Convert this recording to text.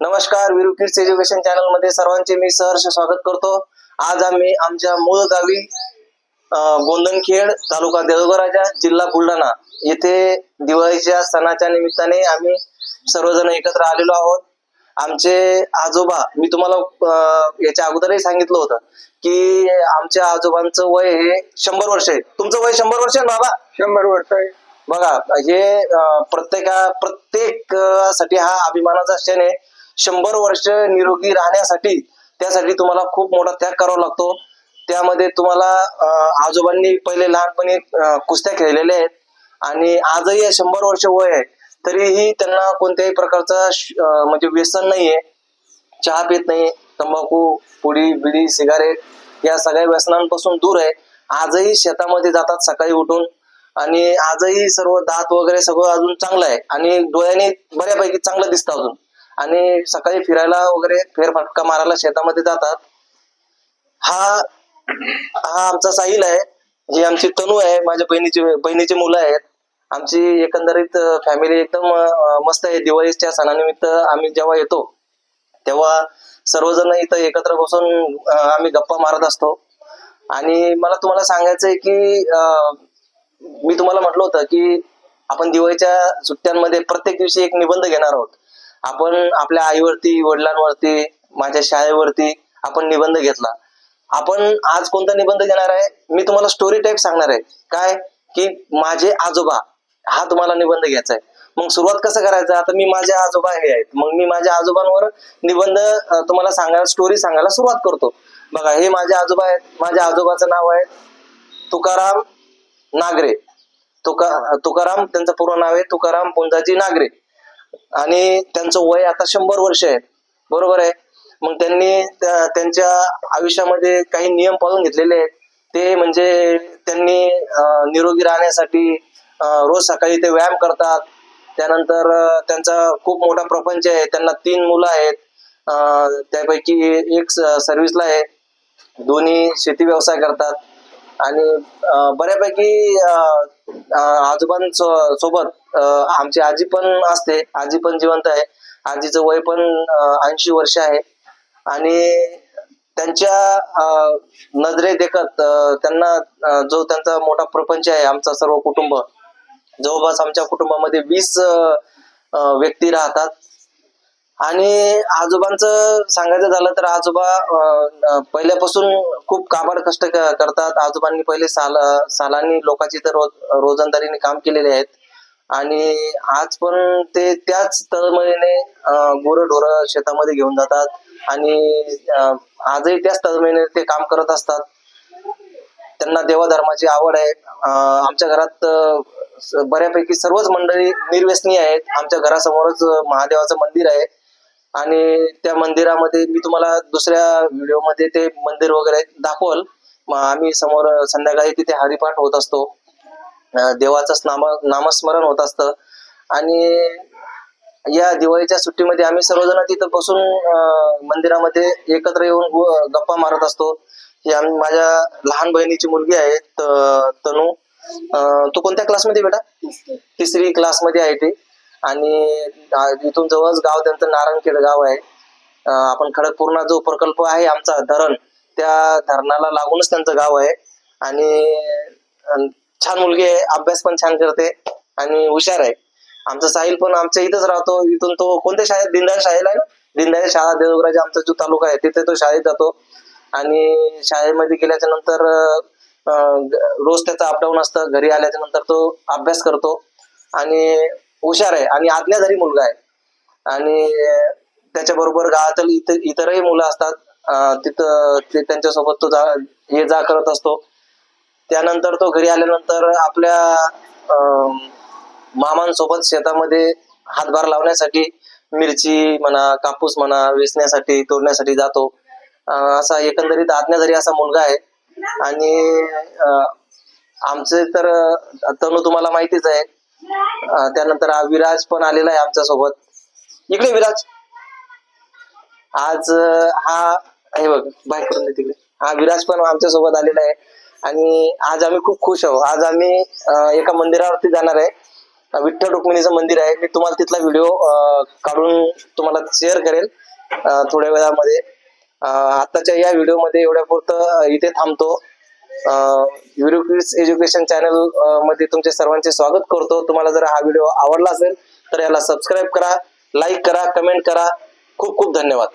नमस्कार Veeru kids education चॅनलमध्ये सर्वांचे मी सहर्ष स्वागत करतो. आज आम्ही आमच्या मूळ गावी गोंदनखेड तालुका देवगराजा जिल्हा बुलढाणा येथे दिवाळीच्या सणाच्या निमित्ताने आम्ही सर्वजण एकत्र आलेलो आहोत. आमचे आजोबा मी तुम्हाला याच्या अगोदरही सांगितलं होतं की आमच्या आजोबांचं वय हे शंभर वर्ष आहे. तुमचं वय शंभर वर्ष आहे बाबा? शंभर वर्ष आहे. बघा हे प्रत्येका प्रत्येक अं, साठी हा अभिमानाचा क्षण आहे. शंभर वर्ष निरोगी राहण्यासाठी त्यासाठी तुम्हाला खूप मोठा त्याग करावा लागतो. त्यामध्ये तुम्हाला आजोबांनी पहिले लहानपणी कुस्त्या खेळलेल्या आहेत. आणि आजही शंभर वर्ष वय आहे तरीही त्यांना कोणत्याही प्रकारचा श- म्हणजे व्यसन नाहीये. चहा पित नाही तंबाखू पुडी बिडी सिगारेट या सगळ्या व्यसनांपासून दूर आहे. आजही शेतामध्ये जातात सकाळी उठून. आणि आजही सर्व दात वगैरे सगळं अजून चांगलं आहे. आणि डोळ्याने बऱ्यापैकी चांगलं दिसतं अजून. आणि सकाळी फिरायला वगैरे फेरफटका मारायला शेतामध्ये जातात. हा हा आमचा साहिल आहे. ही आमची तनू आहे. माझ्या बहिणीची बहिणीची मुलं आहेत. आमची एकंदरीत फॅमिली एकदम मस्त आहे. दिवाळीच्या सणानिमित्त आम्ही जेव्हा येतो तेव्हा सर्वजण इथं एकत्र बसून आम्ही गप्पा मारत असतो. आणि मला तुम्हाला सांगायचं आहे की मी तुम्हाला म्हटलं होतं की आपण दिवाळीच्या सुट्ट्यांमध्ये प्रत्येक दिवशी एक निबंध घेणार आहोत. आपण आपल्या आईवरती वडिलांवरती माझ्या शाळेवरती आपण निबंध घेतला. आपण आज कोणता निबंध घेणार आहे? मी तुम्हाला स्टोरी टाईप सांगणार आहे. काय? की माझे आजोबा हा तुम्हाला निबंध घ्यायचा आहे. मग सुरुवात कसं करायचं? आता मी माझे आजोबा हे आहेत. मग मी माझ्या आजोबांवर निबंध तुम्हाला सांगायला स्टोरी सांगायला सुरुवात करतो. बघा हे माझे आजोबा आहेत. माझ्या आजोबाचं नाव आहे तुकाराम नागरे. तुका तुकाराम त्यांचं पूर्ण नाव आहे तुकाराम पुंजाजी नागरे. आणि त्यांचं वय आता शंभर वर्ष आहे. बरोबर आहे? मग त्यांनी त्यांच्या आयुष्यामध्ये काही नियम पाळून घेतलेले आहेत. ते म्हणजे त्यांनी निरोगी राहण्यासाठी रोज सकाळी ते व्यायाम करतात. त्यानंतर त्यांचा खूप मोठा प्रपंच आहे. त्यांना तीन मुलं आहेत. त्यापैकी एक सर्व्हिसला आहे. दोन्ही शेती व्यवसाय करतात. आणि बऱ्यापैकी आजोबांसोबत आमची आजी पण असते. आजी पण जिवंत आहे. आजीचं वय पण ऐंशी वर्ष आहे. आणि त्यांच्या नजरे देखत त्यांना जो त्यांचा मोठा प्रपंच आहे आमचा सर्व कुटुंब. जवळपास आमच्या कुटुंबामध्ये वीस व्यक्ती राहतात. आणि आजोबांचं सांगायचं झालं तर आजोबा पहिल्यापासून खूप काबाड कष्ट करतात. आजोबांनी पहिले साल सालांनी लोकांची तर रोज रोजंदारीने काम केलेले आहेत. आणि आज पण ते त्याच तळमळीने गुरं ढोरं शेतामध्ये घेऊन जातात आणि आजही त्याच तळमळीने ते काम करत असतात. त्यांना देवाधर्माची आवड आहे. आमच्या घरात बऱ्यापैकी सर्वच मंडळी निर्व्यसनी आहेत. आमच्या घरासमोरच महादेवाचं मंदिर आहे. आणि त्या मंदिरामध्ये मी तुम्हाला दुसऱ्या व्हिडिओमध्ये ते मंदिर वगैरे दाखवल. आम्ही समोर संध्याकाळी तिथे हरिपाठ होत असतो. देवाचंच नाम नामस्मरण होत असतं. आणि या दिवाळीच्या सुट्टीमध्ये आम्ही सर्वजण तिथं बसून मंदिरामध्ये एकत्र येऊन गप्पा मारत असतो. ही आम्ही माझ्या लहान बहिणीची मुलगी आहे तनू. तू कोणत्या क्लासमध्ये बेटा? तिसरी क्लासमध्ये आहे ती. आणि इथून जवळच गाव त्यांचं नारायणखेड गाव आहे. आपण खडकपूर्णा जो प्रकल्प आहे आमचा धरण त्या धरणाला लागूनच त्यांचं गाव आहे. आणि छान मुलगी आहे अभ्यास पण छान करते आणि हुशार आहे. आमचा साहिल पण आमच्या इथंच राहतो इथून तो कोणत्या शाळेत? दिंडाळ शाळेला आहे ना? शाळा देवराज आमचा जो तालुका आहे तिथे तो शाळेत जातो. आणि शाळेमध्ये गेल्याच्यानंतर रोज त्याचा अपडाऊन असतं. घरी आल्याच्यानंतर तो अभ्यास करतो. आणि हुशार आहे आणि आज्ञाधारी मुलगा आहे. आणि त्याच्याबरोबर गावातील इतर इतरही मुलं असतात. तिथं त्यांच्यासोबत तो जा ये जा करत असतो. त्यानंतर तो घरी आल्यानंतर आपल्या मामांसोबत शेतामध्ये हातभार लावण्यासाठी मिरची म्हणा कापूस म्हणा वेचण्यासाठी तोडण्यासाठी जातो. असा एकंदरीत आज्ञाधारी असा मुलगा आहे आणि अं, आमचे तर तनु तुम्हाला माहितीच आहे. त्यानंतर विराज पण आलेला आहे आमच्यासोबत इकडे विराज. आज हा हे बघ बाहेर करून तिकडे. हा विराज पण आमच्यासोबत आलेला आहे. आणि आज आम्ही खूप खुश आहोत. आज आम्ही एका मंदिरावरती जाणार आहे. विठ्ठल रुक्मिणीचं मंदिर आहे. मी तुम्हाला तिथला व्हिडिओ काढून तुम्हाला शेअर करेल थोड्या वेळामध्ये. आताच्या या व्हिडिओमध्ये एवढ्या पुरतं इथे थांबतो. व्हिडिओ एज्युकेशन चॅनलमध्ये तुमचे सर्वांचे स्वागत करतो. तुम्हाला जर हा व्हिडिओ आवडला असेल तर याला सबस्क्राईब करा लाईक करा कमेंट करा. खूप खूप धन्यवाद.